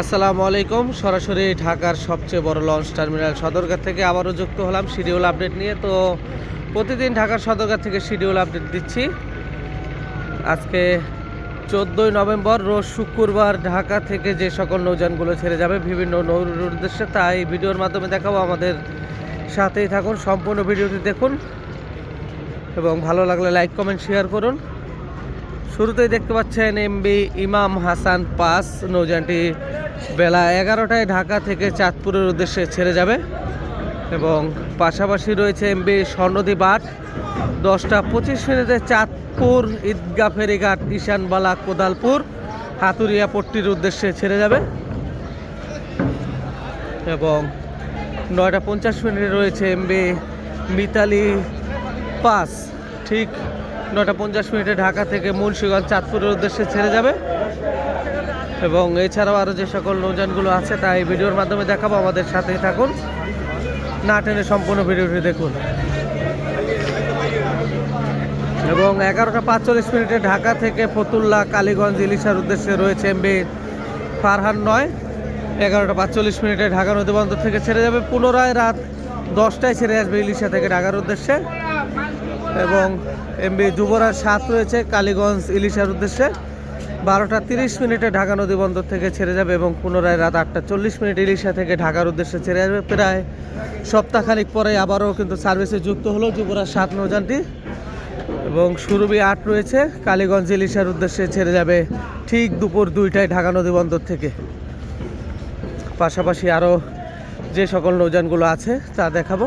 আসসালামু আলাইকুম। সরাসরি ঢাকার সবচেয়ে বড় লঞ্চ টার্মিনাল সদরঘাট থেকে আবারও যুক্ত হলাম শিডিউল আপডেট নিয়ে। তো প্রতিদিন ঢাকার সদরঘাট থেকে শিডিউল আপডেট দিচ্ছি। আজকে চোদ্দোই নভেম্বর, রোজ শুক্রবার ঢাকা থেকে যে সকল নৌযানগুলো ছেড়ে যাবে বিভিন্ন নৌর উদ্দেশ্যে, তাই ভিডিওর মাধ্যমে দেখাবো। আমাদের সাথেই থাকুন, সম্পূর্ণ ভিডিওটি দেখুন এবং ভালো লাগলে লাইক, কমেন্ট, শেয়ার করুন। শুরুতেই দেখতে পাচ্ছেন এমবি ইমাম হাসান পাস নৌযানটি বেলা এগারোটায় ঢাকা থেকে চাঁদপুরের উদ্দেশ্যে ছেড়ে যাবে এবং পাশাপাশি রয়েছে এমবি স্বর্ণদ্বীপ আট দশটা পঁচিশ মিনিটে চাঁদপুর ঈদগা ফেরিঘাট ঈশানবালা কোদালপুর হাতুরিয়া পট্টির উদ্দেশ্যে ছেড়ে যাবে। এবং নয়টা পঞ্চাশ মিনিটে রয়েছে এমবি মিতালি পাস। ঠিক নটা পঞ্চাশ মিনিটে ঢাকা থেকে মুন্সিগঞ্জ চাঁদপুরের উদ্দেশ্যে ছেড়ে যাবে। এবং এছাড়াও আরও যে সকল নৌজানগুলো আছে, তা এই ভিডিওর মাধ্যমে দেখাবো। আমাদের সাথেই থাকুন। না টেনে সম্পূর্ণ ভিডিওটি দেখুন। এবং এগারোটা পাঁচচল্লিশ মিনিটে ঢাকা থেকে ফতুল্লা, কালীগঞ্জ, ইলিশার উদ্দেশ্যে রয়েছে এমবি ফারহান নয়। এগারোটা পাঁচচল্লিশ মিনিটে ঢাকা নদীবন্দর থেকে ছেড়ে যাবে। পুনরায় রাত দশটায় ছেড়ে আসবে ইলিশা থেকে ঢাকার উদ্দেশ্যে। এবং এমবি যুবরাজ সাত রয়েছে, কালীগঞ্জ, ইলিশার উদ্দেশ্যে। বারোটা তিরিশ মিনিটে ঢাকা নদী বন্দর থেকে ছেড়ে যাবে এবং পুনরায় রাত আটটা চল্লিশ মিনিট ইলিশা থেকে ঢাকার উদ্দেশ্যে ছেড়ে যাবে। প্রায় সপ্তাহখানিক পরে আবারও কিন্তু সার্ভিসে যুক্ত হলো যুবরাজ সাত নৌযানটি এবং সুরভি আট রয়েছে। কালীগঞ্জ ইলিশার উদ্দেশ্যে ছেড়ে যাবে ঠিক দুপুর দুইটায় ঢাকা নদী বন্দর থেকে। পাশাপাশি আরও যে সকল নৌযানগুলো আছে তা দেখাবো।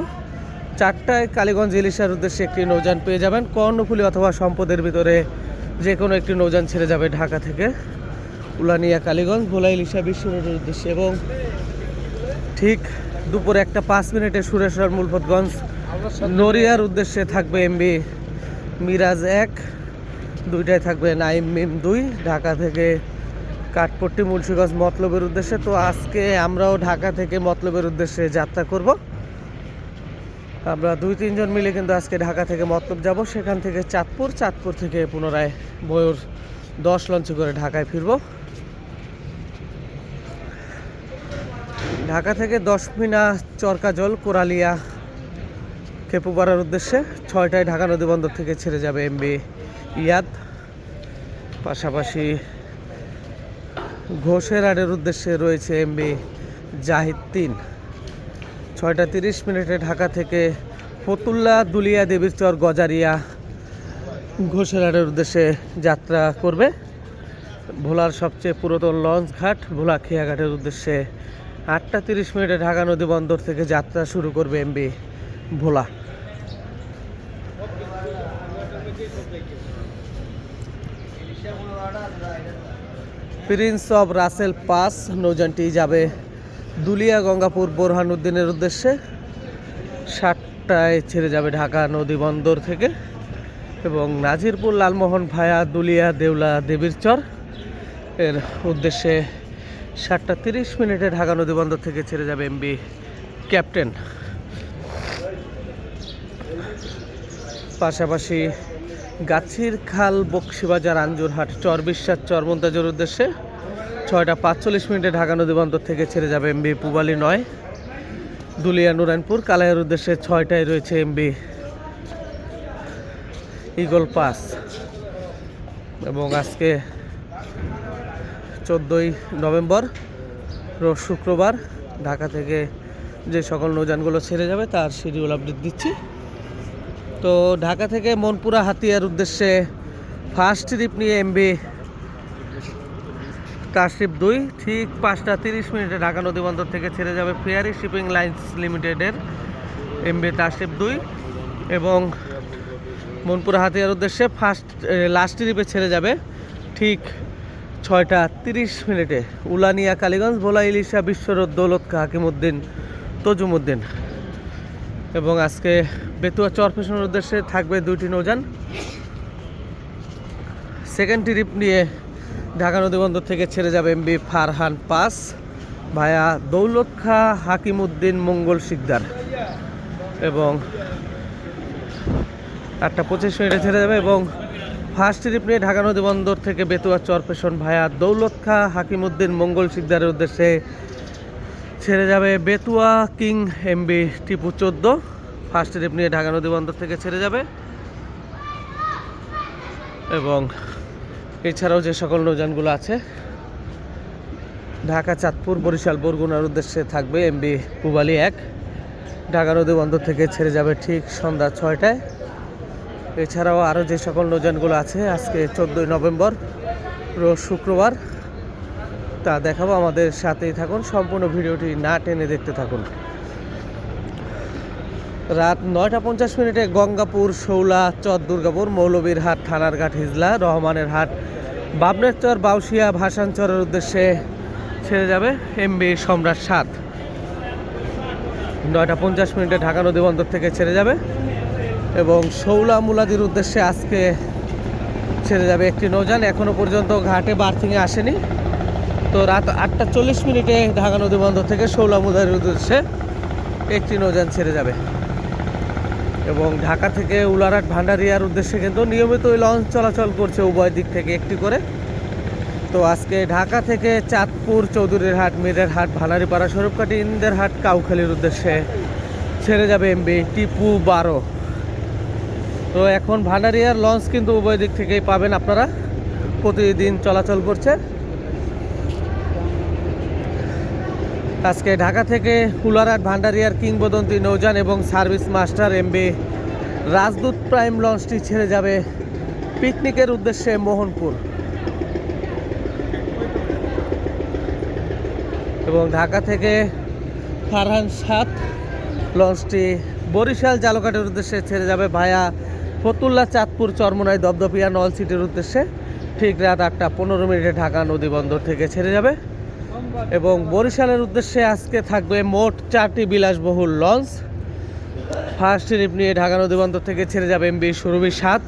চারটায় কালীগঞ্জ ইলিশার উদ্দেশ্যে একটি নৌযান পেয়ে যাবেন। কর্ণফুলি অথবা সম্পদের ভিতরে যে কোনো একটি নৌযান ছেড়ে যাবে ঢাকা থেকে। উলানিয়া কালীগঞ্জ, ভোলা ইলিশা বিশ্ব রোডের উদ্দেশ্যে এবং ঠিক দুপুরে একটা পাঁচ মিনিটে সুরেশ্বর মূলপতগঞ্জ নড়িয়ার উদ্দেশ্যে থাকবে এমবি মিরাজ এক, দুইটায় থাকবে নাইম মিম দুই, ঢাকা থেকে কাঠপট্টি মুন্সিগঞ্জ মতলবের উদ্দেশ্যে। তো আজকে আমরাও ঢাকা থেকে মতলবের উদ্দেশ্যে যাত্রা করব। আমরা দুই, তিনজন মিলে কিন্তু আজকে ঢাকা থেকে মতলব যাব। সেখান থেকে চাঁদপুর চাঁদপুর থেকে পুনরায় ময়ূর দশ লঞ্চে করে ঢাকায় ফিরব। ঢাকা থেকে দশ মিনা চরকাজল কোরালিয়া খেপুপাড়ার উদ্দেশ্যে ছয়টায় ঢাকা নদী বন্দর থেকে ছেড়ে যাবে এমবি ইয়াদ। পাশাপাশি ঘোষের আড়ের উদ্দেশ্যে রয়েছে এমবি জাহিদ তিন। ছয়টা তিরিশ মিনিটে ঢাকা থেকে ফতুল্লা দুলিয়া দেবীর চর গজারিয়া ঘোষেরহাটের উদ্দেশ্যে যাত্রা করবে। ভোলার সবচেয়ে পুরাতন লঞ্চ ঘাট, ভোলা খেয়াঘাটের উদ্দেশ্যে আটটা তিরিশ মিনিটে ঢাকা নদী বন্দর থেকে যাত্রা শুরু করবে MB Bhola. Prince of Russel pass নৌযানটি যাবে দুলিয়া গঙ্গাপুর বোরহানুদ্দিনের উদ্দেশ্যে সাতটায় ছেড়ে যাবে ঢাকা নদী বন্দর থেকে এবং নাজিরপুর লালমোহন ভায়া দুলিয়া দেউলা দেবীর চর। এর উদ্দেশ্যে সাতটা তিরিশ মিনিটে ঢাকা নদী বন্দর থেকে ছেড়ে যাবে এমবি ক্যাপ্টেন। পাশাপাশি গাছির খাল বক্সিবাজার আঞ্জুরহাট চর বিশ্বাস চর মন্তাজের উদ্দেশ্যে ছয়টা পাঁচচল্লিশ মিনিটে ঢাকা নদী বন্দর থেকে ছেড়ে যাবে এমবি পুবালি নয়। দুলিয়া নুরানপুর, কালাইয়ের উদ্দেশ্যে ছয়টায় রয়েছে এমবি ইগল পাস। এবং আজকে চোদ্দোই নভেম্বর শুক্রবার ঢাকা থেকে যে সকল নৌযানগুলো ছেড়ে যাবে তার শিডিউল আপডেট দিচ্ছি। তো ঢাকা থেকে মনপুরা হাতিয়ার উদ্দেশ্যে ফার্স্ট ট্রিপ নিয়ে এমবি কাশিপ দুই, ঠিক পাঁচটা তিরিশ মিনিটে ঢাকা নদী বন্দর থেকে ছেড়ে যাবে ফেয়ারি শিপিং লাইন্স লিমিটেডের এম এমবি তাশিপ দুই এবং মনপুর হাতিয়ার উদ্দেশ্যে ফার্স্ট লাস্ট ট্রিপে ছেড়ে যাবে ঠিক ছয়টা তিরিশ মিনিটে। উলানিয়া, কালীগঞ্জ, ভোলা, ইলিশা বিশ্বরোড দৌলত হাকিমুদ্দিন তজুমুদ্দিন এবং আজকে বেতুয়া চরফেশনের উদ্দেশ্যে থাকবে দুইটি নৌযান। সেকেন্ড ট্রিপ নিয়ে ঢাকা নদী বন্দর থেকে ছেড়ে যাবে এমবি ফারহান পাস ভায়া দৌলত খা হাকিমুদ্দিন মঙ্গল শিকদার। এবং আটটা পঁচিশ মিনিটে ছেড়ে যাবে এবং ফার্স্ট ট্রিপ নিয়ে ঢাকা নদী বন্দর থেকে বেতুয়া চরপেশন ভায়া দৌলত খা হাকিমুদ্দিন মঙ্গল সিকদারের উদ্দেশ্যে ছেড়ে যাবে বেতুয়া কিং এমবি টিপু চোদ্দ। ফার্স্ট ট্রিপ নিয়ে ঢাকা নদী বন্দর থেকে ছেড়ে যাবে। এবং এছাড়াও যে সকল নৌযানগুলো আছে, ঢাকা, চাঁদপুর, বরিশাল, বরগুনার উদ্দেশ্যে থাকবে এমবি পুবালি এক। ঢাকা নদী বন্দর থেকে ছেড়ে যাবে ঠিক সন্ধ্যা ছয়টায়। এছাড়াও আরও যে সকল নৌযানগুলো আছে, আজকে চোদ্দোই নভেম্বর, রোজ শুক্রবার, তা দেখাবো। আমাদের সাথেই থাকুন, সম্পূর্ণ ভিডিওটি না টেনে দেখতে থাকুন। রাত নয়টা পঞ্চাশ মিনিটে গঙ্গাপুর, শৌলা, চর দুর্গাপুর মৌলবীর হাট থানার ঘাট, হিজলা, রহমানের হাট বাবনের চর বাউসিয়া ভাসানচরের উদ্দেশ্যে ছেড়ে যাবে এমবি সম্রাট সাত। নয়টা পঞ্চাশ মিনিটে ঢাকা নদী বন্দর থেকে ছেড়ে যাবে এবং শৌলা মুলাদির উদ্দেশ্যে আজকে ছেড়ে যাবে একটি নৌযান। এখনও পর্যন্ত ঘাটে বার্থিংয়ে আসেনি। তো রাত আটটা চল্লিশ মিনিটে ঢাকা নদী বন্দর থেকে শৌলা মুলাদির উদ্দেশ্যে একটি নৌযান ছেড়ে যাবে। এবং ঢাকা থেকে উলারহাট ভান্ডারিয়ার উদ্দেশ্যে কিন্তু নিয়মিত ওই লঞ্চ চলাচল করছে উভয় দিক থেকে একটি করে। তো আজকে ঢাকা থেকে চাঁদপুর, চৌধুরীর হাট, মিরের হাট ভানারিপাড়া স্বরূপকাঠি ইন্দের হাট, কাউখালীর উদ্দেশ্যে ছেড়ে যাবে এমবি টিপু বারো। তো এখন ভান্ডারিয়ার লঞ্চ কিন্তু উভয় দিক থেকেই পাবেন আপনারা। প্রতিদিন চলাচল করছে। আজকে ঢাকা থেকে কুলারহাট, ভান্ডারিয়ার কিংবদন্তি নৌজান এবং service master MB Rajdoot prime লঞ্চটি ছেড়ে যাবে পিকনিকের উদ্দেশ্যে মোহনপুর। এবং ঢাকা থেকে ফারহান সাত লঞ্চটি বরিশাল জালকাটের উদ্দেশ্যে ছেড়ে যাবে ভায়া ফতুল্লা চাঁদপুর চরমোনাই দপদপিয়া নল সিটির উদ্দেশ্যে ঠিক রাত আটটা পনেরো মিনিটে ঢাকা নদীবন্দর থেকে ছেড়ে যাবে। এবং বরিশালের উদ্দেশ্যে আজকে থাকবে মোট চারটি বিলাসবহুল লঞ্চ। ফার্স্ট ট্রিপ নিয়ে ঢাকা নদী বন্দর থেকে ছেড়ে যাবে এমবি সুরভি সাত।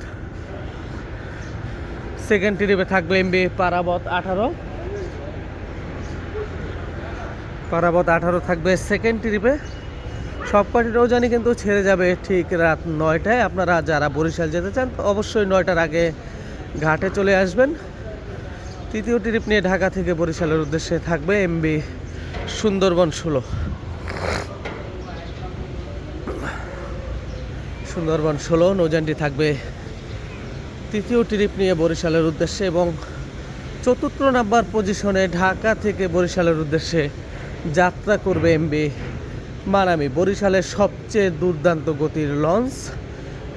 সেকেন্ড ট্রিপে থাকবে এমবি পারাবত আঠারো। পারাবত আঠারো থাকবে সেকেন্ড ট্রিপে সব কটি জানি কিন্তু ছেড়ে যাবে ঠিক রাত নয়টায়। আপনারা যারা বরিশাল যেতে চান অবশ্যই নয়টার আগে ঘাটে চলে আসবেন। তৃতীয় ট্রিপ নিয়ে ঢাকা থেকে বরিশালের উদ্দেশ্যে থাকবে এমবি সুন্দরবন ষোলো। সুন্দরবন ষোলো, নৌযানটি থাকবে তৃতীয় ট্রিপ নিয়ে বরিশালের উদ্দেশ্যে এবং চতুর্থ নাম্বার পজিশনে ঢাকা থেকে বরিশালের উদ্দেশ্যে যাত্রা করবে এমবি মানামি, বরিশালের সবচেয়ে দুর্দান্ত গতির লঞ্চ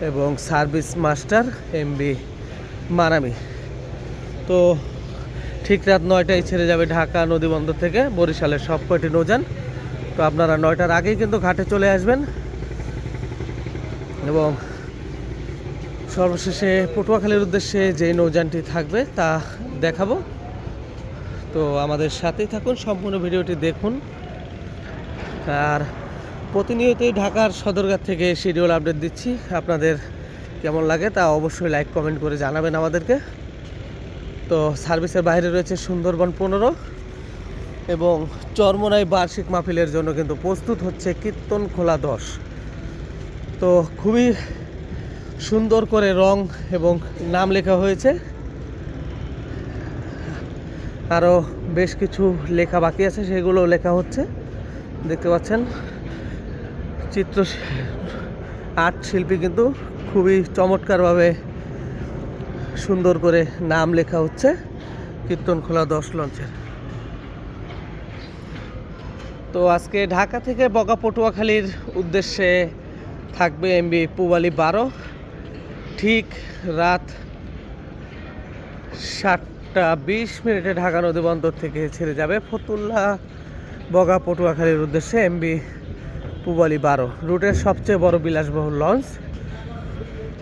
এবং সার্ভিস মাস্টার এমবি মানামি। তো ঠিক রাত নয়টায় ছেড়ে যাবে ঢাকা নদীবন্দর থেকে, বরিশালের সব কয়টি নৌযান। তো আপনারা নয়টার আগেই কিন্তু ঘাটে চলে আসবেন। এবং সর্বশেষে পটুয়াখালীর উদ্দেশ্যে যে নৌযানটি থাকবে তা দেখাবো। তো আমাদের সাথেই থাকুন, সম্পূর্ণ ভিডিওটি দেখুন। আর প্রতিনিয়তই ঢাকার সদরঘাট থেকে শিডিউল আপডেট দিচ্ছি। আপনাদের কেমন লাগে তা অবশ্যই লাইক, কমেন্ট করে জানাবেন আমাদেরকে। তো সার্ভিসের বাইরে রয়েছে সুন্দরবন পনেরো এবং চরমোনাই বার্ষিক মাহফিলের জন্য কিন্তু প্রস্তুত হচ্ছে কীর্তন খোলা দশ। তো খুবই সুন্দর করে রং এবং নাম লেখা হয়েছে। আরও বেশ কিছু লেখা বাকি আছে সেগুলো লেখা হচ্ছে। দেখতে পাচ্ছেন, চিত্র আর্ট শিল্পী কিন্তু খুবই চমৎকারভাবে সুন্দর করে নাম লেখা হচ্ছে, কীর্তন খোলা দশ লঞ্চের। তো আজকে ঢাকা থেকে বগা পটুয়াখালীর উদ্দেশ্যে থাকবে এমবি পুবালি বারো। ঠিক রাত সাতটা বিশ মিনিটে ঢাকা নদী বন্দর থেকে ছেড়ে যাবে ফতুল্লা বগা পটুয়াখালীর উদ্দেশ্যে এমবি পুবালি বারো। রুটের সবচেয়ে বড় বিলাসবহুল লঞ্চ।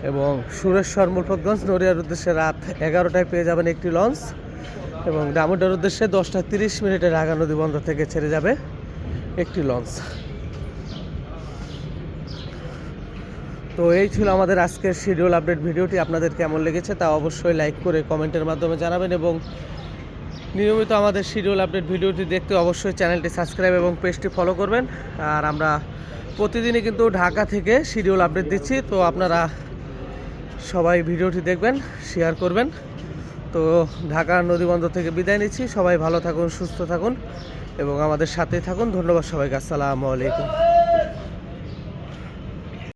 এবং সুরেশ্বর মুলফতগঞ্জ নড়িয়ার উদ্দেশ্যে রাত এগারোটায় পেয়ে যাবেন একটি লঞ্চ এবং ডামুডার উদ্দেশ্যে দশটা তিরিশ মিনিটে রাগা নদী বন্দর থেকে ছেড়ে যাবে একটি লঞ্চ। তো এই ছিল আমাদের আজকের শিডিউল আপডেট ভিডিওটি। আপনাদের কেমন লেগেছে তা অবশ্যই লাইক করে কমেন্টের মাধ্যমে জানাবেন এবং নিয়মিত আমাদের শিডিউল আপডেট ভিডিওটি দেখতে অবশ্যই চ্যানেলটি সাবস্ক্রাইব এবং পেজটি ফলো করবেন। আর আমরা প্রতিদিনই কিন্তু ঢাকা থেকে শিডিউল আপডেট দিচ্ছি। তো আপনারা সবাই ভিডিওটি দেখবেন শেয়ার করবেন। তো ঢাকা নদীবন্দর থেকে বিদায় নিচ্ছি। সবাই ভালো থাকুন, সুস্থ থাকুন এবং আমাদের সাথে থাকুন। ধন্যবাদ সবাইকে। আসসালামু আলাইকুম।